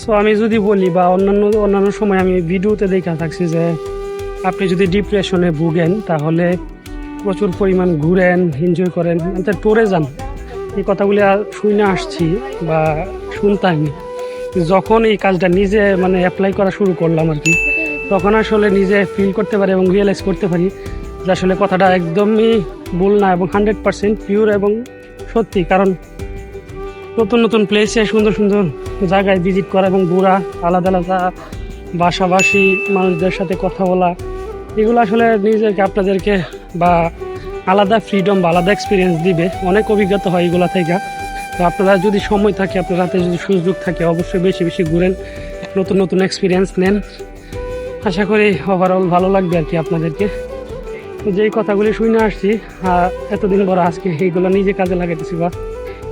So আমি যদি বলি বা অন্যান্য অন্যান্য সময় আমি ভিডিওতে দেখা থাকছি যে আপনি যদি ডিপ্রেশনে ভুগেন, তাহলে প্রচুর পরিমাণ ঘুরেন এনজয় করেন ট্যুরে যান। এই কথাগুলি শুনে আসছি বা শুনতামই যখন এই কাজটা নিজে মানে অ্যাপ্লাই করা শুরু করলাম আর কি, তখন আসলে নিজে ফিল করতে পারি এবং রিয়েলাইজ করতে পারি যে আসলে কথাটা একদমই ভুল না এবং হান্ড্রেড পার্সেন্ট পিওর এবং সত্যি। কারণ নতুন নতুন প্লেসে সুন্দর সুন্দর জায়গায় ভিজিট করা এবং ঘোরা, আলাদা আলাদা বাসাবাসী মানুষদের সাথে কথা বলা। এগুলো আসলে নিজেকে, আপনাদেরকে বা আলাদা ফ্রিডম বা আলাদা এক্সপিরিয়েন্স দিবে। অনেক অভিজ্ঞতা হয় এগুলো থেকে। তো আপনারা যদি সময় থাকে, আপনার হাতে যদি সুযোগ থাকে, অবশ্যই বেশি বেশি ঘুরেন, নতুন নতুন এক্সপিরিয়েন্স নেন। আশা করি ওভারঅল ভালো লাগবে আর কি আপনাদেরকে। যেই কথাগুলি শুনে আসছি এতদিন পর আজকে এইগুলো নিজে কাজে লাগাইতেছি বা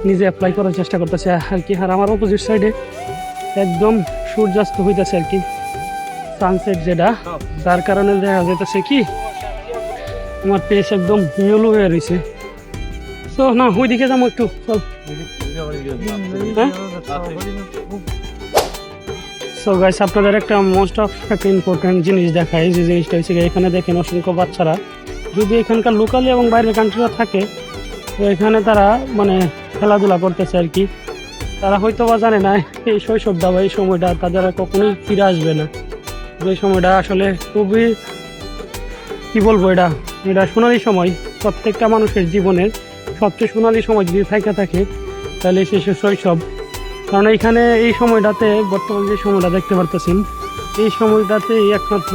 নিজে অ্যাপ্লাই করার চেষ্টা করতেছে আর কি। আর আমার অপোজিট সাইডে একদম সূর্যাস্ত হইতেছে আর কি। সানসেট যেটা, যার কারণে দেখা যাইতেছে কি, আমার পেস একদম ইয়েলো হয়ে রয়েছে তো না, ওইদিকে যাব একটু, চল। হ্যাঁ? সো গাইস আপনাদের একটা মোস্ট অফ একটা ইম্পর্টেন্ট জিনিস দেখায় যে জিনিসটা হচ্ছে এখানে দেখেন অসংখ্য বাচ্চারা। যদি এখানকার লোকালি এবং বাইরের কান্ট্রিরা থাকে, তো এখানে তারা মানে খেলাধুলা করতেছে আর কি। তারা হয়তো বা জানে না এই শৈশবটা বা এই সময়টা তাদের আর কখনোই ফিরে আসবে না। যে সময়টা আসলে খুবই, কি বলব এটা? এটা সোনালি সময়। প্রত্যেকটা মানুষের জীবনের সবচেয়ে সোনালি সময় যদি থাকে থাকে, তাহলে সে শৈশব। কারণ এইখানে এই সময়টাতে, বর্তমান যে সময়টা দেখতে পারতেছেন, এই সময়টাতে একমাত্র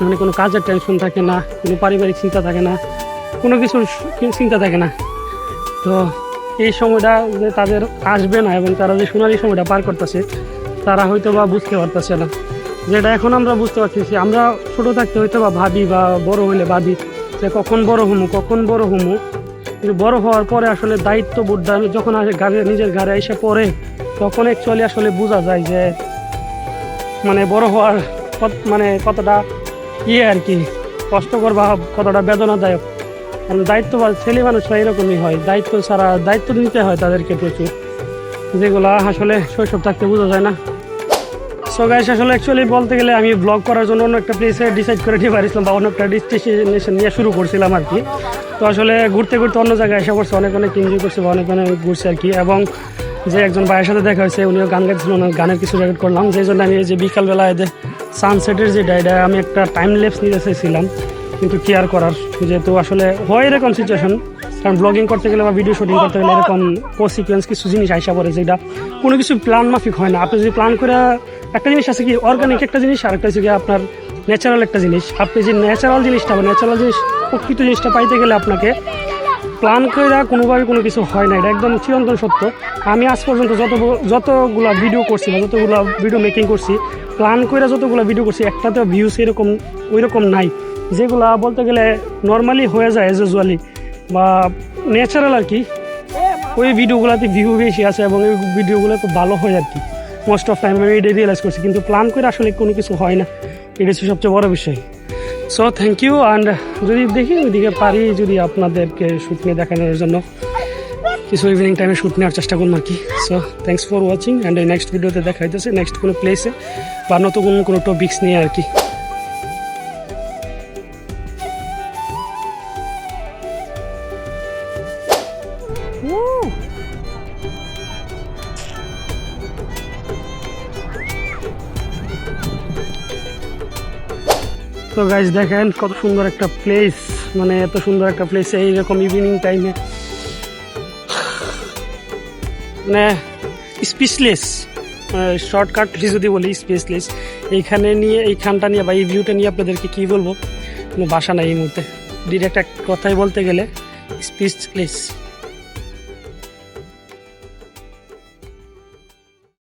মানে কোনো কাজের টেনশন থাকে না, কোনো পারিবারিক চিন্তা থাকে না, কোনো কিছুর চিন্তা থাকে না। তো এই সময়টা যে তাদের আসবে না এবং তারা যে সোনালি সময়টা পার করতেছে, তারা হয়তো বা বুঝতে পারতেছে না। যেটা এখন আমরা বুঝতে পারতেছি, আমরা ছোট থাকতে হয়তো বা ভাবি বা বড় হইলে ভাবি যে কখন বড় হমু, কখন বড় হমু। কিন্তু বড় হওয়ার পরে আসলে দায়িত্ব বোধটা যখন আসে গাড়ি, নিজের ঘরে এসে পড়ে, তখন অ্যাকচুয়ালি আসলে বোঝা যায় যে মানে বড় হওয়ার মানে কতটা ইয়ে আর কি, কষ্টকর বা কতটা বেদনাদায়ক। কারণ দায়িত্ব ছেলে মানুষরা এরকমই হয়। দায়িত্ব ছাড়া দায়িত্ব নিতে হয় তাদেরকে প্রচুর। যেগুলো আসলে শৈশব থাকতে বোঝা যায় না। সো গাইস আসলে অ্যাকচুয়ালি বলতে গেলে আমি ব্লগ করার জন্য অন্য একটা প্লেসে ডিসাইড করে নিয়ে পারিছিলাম বা অন্য একটা ডেস্টিনেশন নিয়ে শুরু করছিলাম আর কি। তো আসলে ঘুরতে ঘুরতে অন্য জায়গায় এসে পড়ছে, অনেক অনেক এনজয় করছে বা অনেক অনেক ঘুরছে আর কি। এবং যে একজন ভাইয়ের সাথে দেখা হয়েছে, উনিও গান গাইছিল গানের কিছু রেকর্ড করলাম। যেই জন্য আমি এই যে বিকালবেলায় যে সানসেটের যে এটা আমি একটা টাইম লেপস নিতে চাইছিলাম কিন্তু কেয়ার করার। যেহেতু আসলে হয় এরকম সিচুয়েশন কারণ ব্লগিং করতে গেলে বা ভিডিও শুটিং করতে গেলে এরকম কনসিকুয়েন্স কিছু জিনিস আইসা পড়ে যেটা কোনো কিছু প্ল্যান মাফিক হয় না। আপনি যদি প্ল্যান করে একটা জিনিস আছে কি অর্গানিক একটা জিনিস আর একটা হচ্ছে আপনার ন্যাচারাল একটা জিনিস। আপনি যে ন্যাচারাল জিনিসটা বা ন্যাচারাল জিনিস, প্রকৃত জিনিসটা পাইতে গেলে আপনাকে প্ল্যান করে কোনোভাবে কোনো কিছু হয় না। এটা একদম চিরন্তন সত্য। আমি আজ পর্যন্ত যত যতগুলা ভিডিও করছি বা যতগুলো ভিডিও মেকিং করছি প্ল্যান করে যতগুলো ভিডিও করছি, একটাতেও ভিউস এরকম ওই রকম নাই। যেগুলা বলতে গেলে নর্মালি হয়ে যায় এজ ইউজুয়ালি বা ন্যাচারাল আর কি। ওই ভিডিওগুলোতে ভিউ বেশি আছে এবং ওই ভিডিওগুলো খুব ভালো হয় আর কি। মোস্ট অফ টাইম আমি এটা রিয়েলাইজ করছি, কিন্তু প্ল্যান করে আসলে কোনো কিছু হয় না। এটা হচ্ছে সবচেয়ে বড় বিষয়। সো থ্যাংক ইউ অ্যান্ড যদি দেখি ওইদিকে পারি যদি আপনাদেরকে শ্যুট নিয়ে দেখানোর জন্য। কিছু ইভিনিং টাইমে শ্যুট নেওয়ার চেষ্টা করুন আর কি। So thanks for watching and next ভিডিওতে দেখা হইতেছে নেক্সট কোনো প্লেসে বা নতুন কোনো টপিক্স নিয়ে আর কি। তো গাইজ দেখেন কত সুন্দর একটা প্লেস মানে এত সুন্দর একটা প্লেস এইরকম ইভিনিং টাইমে মানে স্পিচলেস শর্টকাট যদি বলি স্পেসলেস এইখানে নিয়ে, এইখানটা নিয়ে বা এই ভিউটা নিয়ে আপনাদেরকে কী বলব? কোনো বাসা নাই এই মুহূর্তে। ডিরেক্ট এক কথাই বলতে গেলে স্পিচলেস